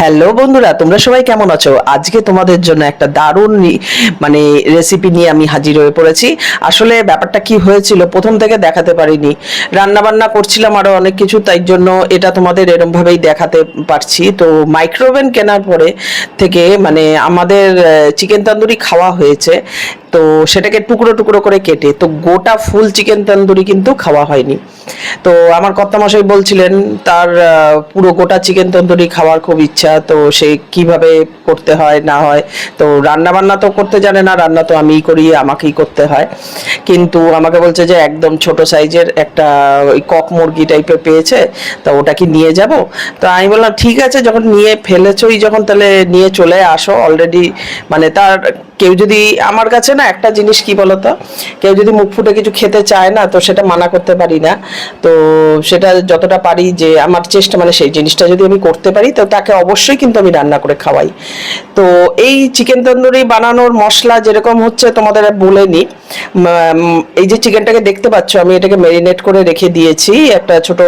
Hello বন্ধুরা, তোমরা সবাই কেমন আছো? আজকে তোমাদের জন্য একটা দারুণ মানে রেসিপি নিয়ে আমি হাজির হয়ে পড়েছি। আসলে ব্যাপারটা কি হয়েছিল প্রথম থেকে দেখাতে পারিনি। রান্না বান্না করছিলাম আরও অনেক কিছু, তাই জন্য এটা তোমাদের এরম ভাবেই দেখাতে পারছি। তো মাইক্রোওভেন কেনার পরে থেকে মানে আমাদের চিকেন তান্দুরি খাওয়া হয়েছে। তো সেটাকে টুকরো টুকরো করে কেটে, তো গোটা ফুল চিকেন তন্দুরি কিন্তু খাওয়া হয়নি। তো আমার কর্তামশাই বলছিলেন, তার পুরো গোটা চিকেন তন্দুরি খাওয়ার খুব ইচ্ছা, তো সে কীভাবে করতে হয়, না হয়, তো রান্না বান্না তো করতে জানে না, রান্না তো আমিই করি, আমাকেই করতে হয়। কিন্তু আমাকে বলছে যে, একদম ছোট সাইজের একটা ওই কক মুরগি টাইপের পেয়েছে, তো ওটা কি নিয়ে যাব? তো আমি বললাম, ঠিক আছে, যখন নিয়ে ফেলেছই, যখন তাহলে নিয়ে চলে আসো অলরেডি মানে তার কেউ যদি আমার কাছে না একটা জিনিস কি বলতো? কেউ যদি মুখ ফুটে কিছু খেতে চায় না, তো সেটা মানা করতে পারি না। তো সেটা যতটা পারি যে আমার চেষ্টা মানে সেই জিনিসটা যদি আমি করতে পারি, তো তাকে অবশ্যই কিন্তু আমি রান্না করে খাওয়াই। তো এই চিকেন তন্দুরি বানানোর মশলা যেরকম হচ্ছে, তোমাদের বলে নি। এই যে চিকেনটাকে দেখতে পাচ্ছ, আমি এটাকে ম্যারিনেট করে রেখে দিয়েছি একটা ছোট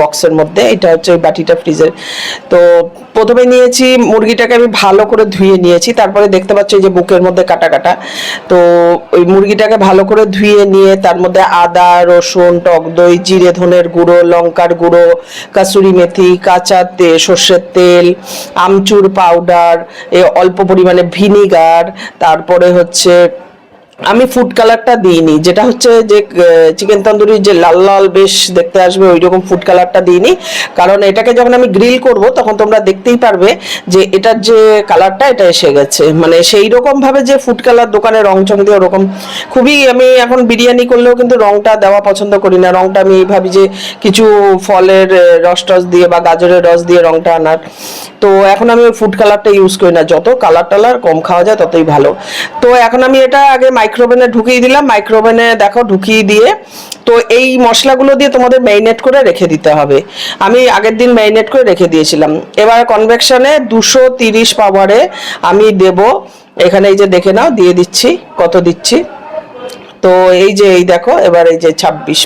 বক্সের মধ্যে। এটা হচ্ছে ওই বাটিটা ফ্রিজের তো প্রথমে নিয়েছি, মুরগিটাকে আমি ভালো করে ধুয়ে নিয়েছি। তারপরে দেখতে পাচ্ছ এই যে বুকের মধ্যে কাটা কাটা। তো ওই মুরগিটাকে ভালো করে ধুয়ে নিয়ে তার মধ্যে আদা, রসুন, টক দই, জিরে, ধনের গুঁড়ো, লঙ্কার গুঁড়ো, কাসুরি মেথি, কাঁচা তে, সর্ষের তেল, আমচুর পাউডার, এ অল্প পরিমাণে ভিনিগার, তারপরে হচ্ছে আমি ফুড কালারটা দিইনি। যেটা হচ্ছে যে চিকেন তন্দুরির যে লাল লাল বেশ দেখতে আসবে ওই রকম ফুড কালারটা দিইনি। কারণ এটাকে যখন আমি গ্রিল করব, তখন তোমরা দেখতেই পারবে যে এটার যে কালারটা এটা এসে গেছে। মানে সেই রকম ভাবে যে ফুড কালার দোকানে রং চং দিয়ে ওরকম খুবই আমি এখন বিরিয়ানি করলেও কিন্তু রংটা দেওয়া পছন্দ করি না। রংটা আমি ভাবি যে কিছু ফলের রস টস দিয়ে বা গাজরের রস দিয়ে রংটা আনার। তো এখন আমি ফুড কালারটা ইউজ করি না। যত কালার টালার কম খাওয়া যায়, ততই ভালো। তো এখন আমি এটা আগে মাইক্রোওভেনে ঢুকিয়ে দিলাম মাইক্রোওভেনে দেখো ঢুকিয়ে দিয়ে তো এই মশলাগুলো দিয়ে তোমাদের ম্যারিনেট করে রেখে দিতে হবে। আমি আগের দিন ম্যারিনেট করে রেখে দিয়েছিলাম। এবার কনভেকশনে দুশো তিরিশ পাওয়ারে আমি দেব। এখানে এই যে দেখে নাও, দিয়ে দিচ্ছি, কত দিচ্ছি? তো এই যে এই দেখো, এবার এই যে ছাব্বিশ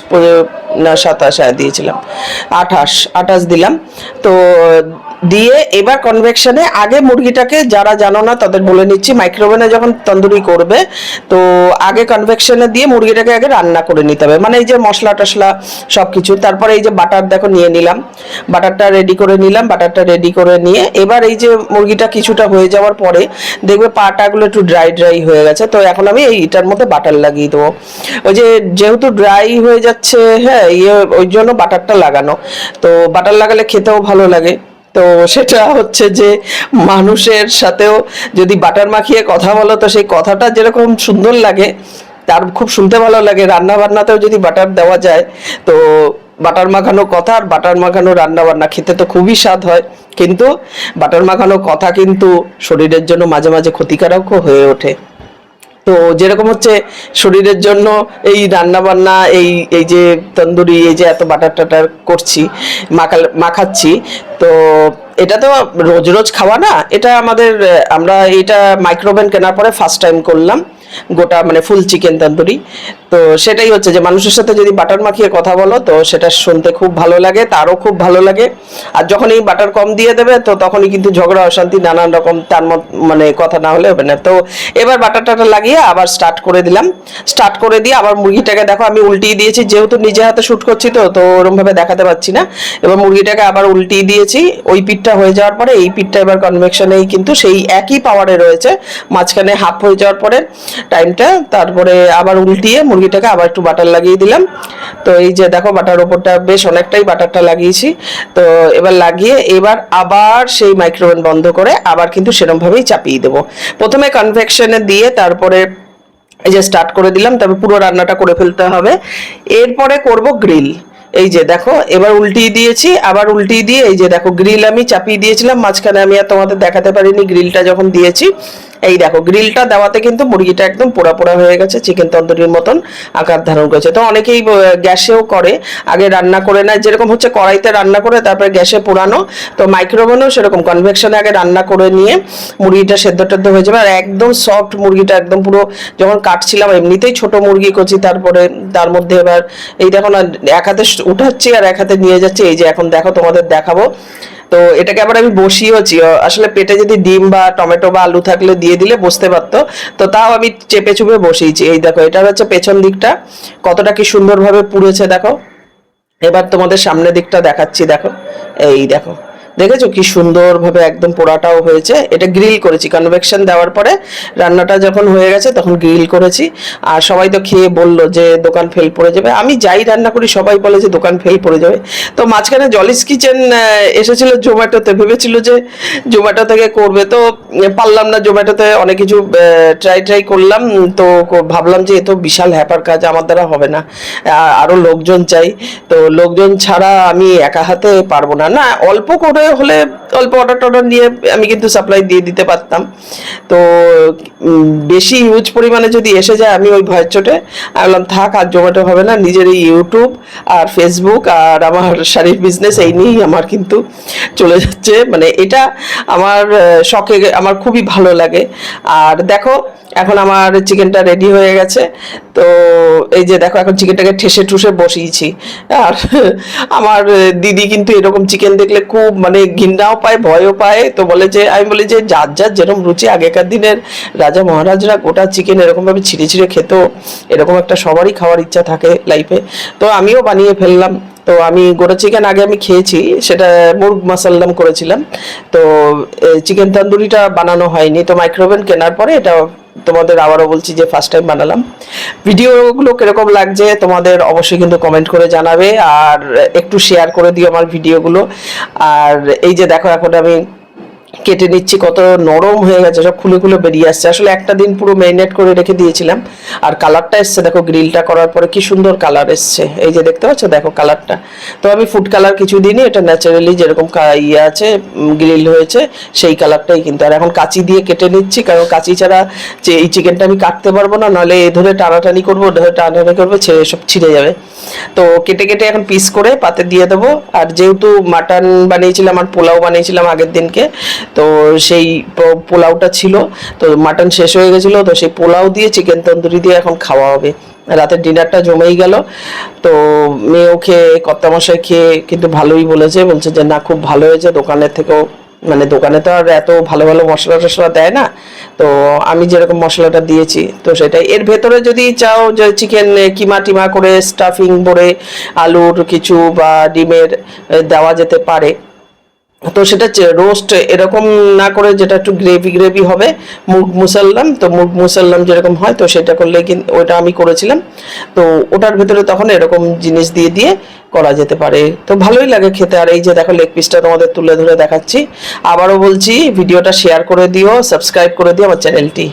না সাতাশ হ্যাঁ দিয়েছিলাম। আঠাশ আঠাশ দিলাম। তো দিয়ে এবার কনভেকশনে আগে মুরগিটাকে যারা জানো না তাদের বলে নিচ্ছি মাইক্রোওভেনে যখন তন্দুরি করবে, তো আগে কনভেকশনে দিয়ে মুরগিটাকে আগে রান্না করে নিতে হবে। মানে এই যে মশলা টশলা সব কিছু তারপরে এই যে বাটার দেখো নিয়ে নিলাম। বাটারটা রেডি করে নিলাম বাটারটা রেডি করে নিয়ে এবার এই যে মুরগিটা কিছুটা হয়ে যাওয়ার পরে দেখবে পাটাগুলো একটু ড্রাই ড্রাই হয়ে গেছে। তো এখন আমি এইটার মধ্যে বাটার লাগিয়ে দেবো। ওই যে যেহেতু ড্রাই হয়ে যাচ্ছে হ্যাঁ ইয়ে ওই জন্য বাটারটা লাগানো। তো বাটার লাগালে খেতেও ভালো লাগে। তো সেটা হচ্ছে যে মানুষের সাথেও যদি বাটার মাখিয়ে কথা বলো, তো সেই কথাটা যেরকম সুন্দর লাগে, তার খুব শুনতে ভালো লাগে। রান্না বান্নাতেও যদি বাটার দেওয়া যায়, তো বাটার মাখানো কথা আর বাটার মাখানো রান্না বান্না খেতে তো খুবই স্বাদ হয়। কিন্তু বাটার মাখানো কথা কিন্তু শরীরের জন্য মাঝে মাঝে ক্ষতিকারকও হয়ে ওঠে। তো যেরকম হচ্ছে শরীরের জন্য এই রান্না বান্না এই এই যে তন্দুরি, এই যে এত বাটার টাটার করছি, মাখাল, মাখাচ্ছি, তো এটা তো রোজ রোজ খাওয়া না, এটা আমাদের, আমরা এটা মাইক্রোওভেন কেনার পরে ফার্স্ট টাইম করলাম। গোটা মানে ফুল চিকেন তন্দুরি। তো সেটাই হচ্ছে যে মানুষের সাথে যদি বাটার মাখিয়ে কথা বলো, তো সেটা শুনতে খুব ভালো লাগে, তারও খুব ভালো লাগে। আর যখন এই বাটার কম দিয়ে দেবে, তো তখনই কিন্তু ঝগড়া, অশান্তি, নানান রকম তার মানে কথা না হলে হবে না। তো এবার বাটার টাটা লাগিয়ে আবার স্টার্ট করে দিলাম। স্টার্ট করে দিয়ে আবার মুরগিটাকে দেখো, আমি উল্টিয়ে দিয়েছি, যেহেতু নিজে হাতে শ্যুট করছি তো তো ওরম ভাবে দেখাতে পাচ্ছি না। এবার মুরগিটাকে আবার উল্টিয়ে দিয়েছি। ওই পিঠটা হয়ে যাওয়ার পরে, এই পিঠটা এবার কনভেকশনেই কিন্তু সেই একই পাওয়ারে রয়েছে, মাঝখানে হাফ হয়ে যাওয়ার পরে। টাইমটা তারপরে আবার উল্টিয়ে মুরগিটাকে আবার একটু বাটার লাগিয়ে দিলাম। তো এই যে দেখো বাটার ওপরটা বেশ অনেকটাই বাটারটা লাগিয়েছি। তো এবার লাগিয়ে এবার আবার সেই মাইক্রোওভেন বন্ধ করে আবার কিন্তু সেরমভাবেই চাপিয়ে দেবো। প্রথমে কনভেকশনে দিয়ে তারপরে এই যে স্টার্ট করে দিলাম, তবে পুরো রান্নাটা করে ফেলতে হবে। এরপরে করব গ্রিল এই যে দেখো, এবার উল্টিয়ে দিয়েছি, আবার উল্টিয়ে দিয়ে এই যে দেখো গ্রিল আমি চাপিয়ে দিয়েছিলাম, মাঝখানে আমি আর তোমাদের দেখাতে পারিনি গ্রিলটা যখন দিয়েছি। এই দেখো গ্রিলটা দেওয়াতে কিন্তু মুরগিটা একদম পোড়া পোড়া হয়ে গেছে চিকেন তন্দুরির মতন আকার ধারণ করেছে। তো অনেকেই গ্যাসেও করে, আগে রান্না করে নেয়, যেরকম হচ্ছে কড়াইতে রান্না করে, তারপরে গ্যাসে পোড়ানো, তো মাইক্রোওভেনেও সেরকম কনভেকশনে আগে রান্না করে নিয়ে মুরগিটা সেদ্ধ টেদ্ধ হয়ে যাবে, আর একদম সফট মুরগিটা, একদম পুরো যখন কাটছিলাম, এমনিতেই ছোট মুরগি করছি তারপরে তার মধ্যে এবার, এই দেখো না, এক হাতে উঠাচ্ছি আর এক হাতে নিয়ে যাচ্ছি, এই যে এখন দেখো তোমাদের দেখাবো। তো এটাকে আবার আমি বসিয়েওছি। আসলে পেটে যদি ডিম বা টমেটো বা আলু থাকলে দিয়ে দিলে বসতে পারতো। তো তাও আমি চেপে চুপে বসিয়েছি। এই দেখো, এটা হচ্ছে পেছন দিকটা। কতটা কি সুন্দরভাবে পুড়েছে, দেখো। এবার তোমাদের সামনের দিকটা দেখাচ্ছি, দেখো। এই দেখো। দেখেছ কি সুন্দরভাবে একদম পোড়াটাও হয়েছে। এটা গ্রিল করেছি কনভেকশন দেওয়ার পরে রান্নাটা যখন হয়ে গেছে তখন গ্রিল করেছি। আর সবাই তো খেয়ে বলল যে দোকান ফেল পড়ে যাবে। আমি যাই রান্না করি, সবাই বলে যে দোকান ফেল পড়ে যাবে। তো মাঝখানে জলিস কিচেন এসেছিল জোম্যাটোতে ভেবেছিল যে জোম্যাটো থেকে করবে। তো পারলাম না জোম্যাটোতে অনেক কিছু ট্রাই ট্রাই করলাম। তো ভাবলাম যে এ তো বিশাল হ্যাপার কাজ, আমার দ্বারা হবে না। আরও লোকজন চাই। তো লোকজন ছাড়া আমি একা হাতে পারব না। না, অল্প করে হলে অল্প অর্ডার টর্ডার নিয়ে আমি কিন্তু সাপ্লাই দিয়ে দিতে পারতাম। তো বেশি হিউজ পরিমাণে যদি এসে যায় আমি ওই ভয়ের চোটে। আমি বললাম, থাক, আর জোম্যাটো হবে না। নিজের এই ইউটিউব আর ফেসবুক আর আমার শাড়ির বিজনেস এই নিয়েই আমার কিন্তু চলে যাচ্ছে। মানে এটা আমার শখে, আমার খুবই ভালো লাগে। আর দেখো, এখন আমার চিকেনটা রেডি হয়ে গেছে। তো, এই যে দেখো, এখন চিকেনটাকে ঠেসে ঠুসে বসিয়েছি। আর আমার দিদি কিন্তু এরকম চিকেন দেখলে খুব মানে ঘৃণাও পায় ভয়ও পায় তো বলে যে, আমি বলি যে, যার যার যেরকম রুচি, আগেকার দিনের রাজা মহারাজরা গোটা চিকেন এরকমভাবে ছিঁড়ে ছিঁড়ে খেত, এরকম একটা সবারই খাওয়ার ইচ্ছা থাকে লাইফে তো আমিও বানিয়ে ফেললাম। তো আমি গোটা চিকেন আগে আমি খেয়েছি, সেটা মুরগ মাসাল্লাম করেছিলাম। তো চিকেন তন্দুরিটা বানানো হয়নি। তো মাইক্রোওভেন কেনার পরে এটা তোমাদের আবারও বলছি যে ফার্স্ট টাইম বানালাম। ভিডিওগুলো কীরকম লাগছে তোমাদের অবশ্যই কিন্তু কমেন্ট করে জানাবে, আর একটু শেয়ার করে দিও আমার ভিডিওগুলো। আর এই যে দেখো, এখন আমি কেটে নিচ্ছি, কত নরম হয়ে গেছে, সব খুলে খুলে বেরিয়ে আসছে। আসলে একটা দিন পুরো ম্যারিনেট করে রেখে দিয়েছিলাম। আর কালারটা এসছে, দেখো গ্রিলটা করার পরে কি সুন্দর কালার এসছে। এই যে দেখতে পাচ্ছ, দেখো কালারটা। তো আমি ফুড কালার কিছু দিনই এটা ন্যাচারালি যেরকম ইয়ে আছে গ্রিল হয়েছে, সেই কালারটাই কিন্তু। আর এখন কাঁচি দিয়ে কেটে নিচ্ছি, কারণ কাঁচি ছাড়া যে এই চিকেনটা আমি কাটতে পারব না, নাহলে এ ধরে টানাটানি করব, ধরে টানাটানি করবে, ছেড়ে সব ছিঁড়ে যাবে। তো কেটে কেটে এখন পিস করে পাতে দিয়ে দেবো। আর যেহেতু মাটন বানিয়েছিলাম আর পোলাও বানিয়েছিলাম আগের দিনকে, তো সেই পোলাওটা ছিল। তো মাটন শেষ হয়ে গেছিল, তো সেই পোলাও দিয়ে চিকেন তন্দুরি দিয়ে এখন খাওয়া হবে। রাতের ডিনারটা জমেই গেল। তো মেয়েও খেয়ে, কর্তামশাই খেয়ে কিন্তু ভালোই বলেছে। বলছে যে, না, খুব ভালো হয়েছে। দোকানের থেকেও মানে দোকানে তো আর এত ভালো ভালো মশলা টশলা দেয় না। তো আমি যেরকম মশলাটা দিয়েছি, তো সেটাই। এর ভেতরে যদি চাও যে চিকেন কিমা টিমা করে স্টাফিং ভরে আলুর কিছু বা ডিমের দেওয়া যেতে পারে। তো সেটা রোস্ট এরকম না করে যেটা একটু গ্রেভি গ্রেভি হবে, মুগ মুসাল্লাম, তো মুগ মুসাল্লাম যেরকম হয়, তো সেটা করলে কিন্তু ওটা আমি করেছিলাম। তো ওটার ভেতরে তখন এরকম জিনিস দিয়ে দিয়ে করা যেতে পারে। তো ভালোই লাগে খেতে। আর এই যে দেখো লেগ পিসটা তোমাদের তুলে ধরে দেখাচ্ছি। আবারও বলছি, ভিডিওটা শেয়ার করে দিও সাবস্ক্রাইব করে দিও আমার চ্যানেলটি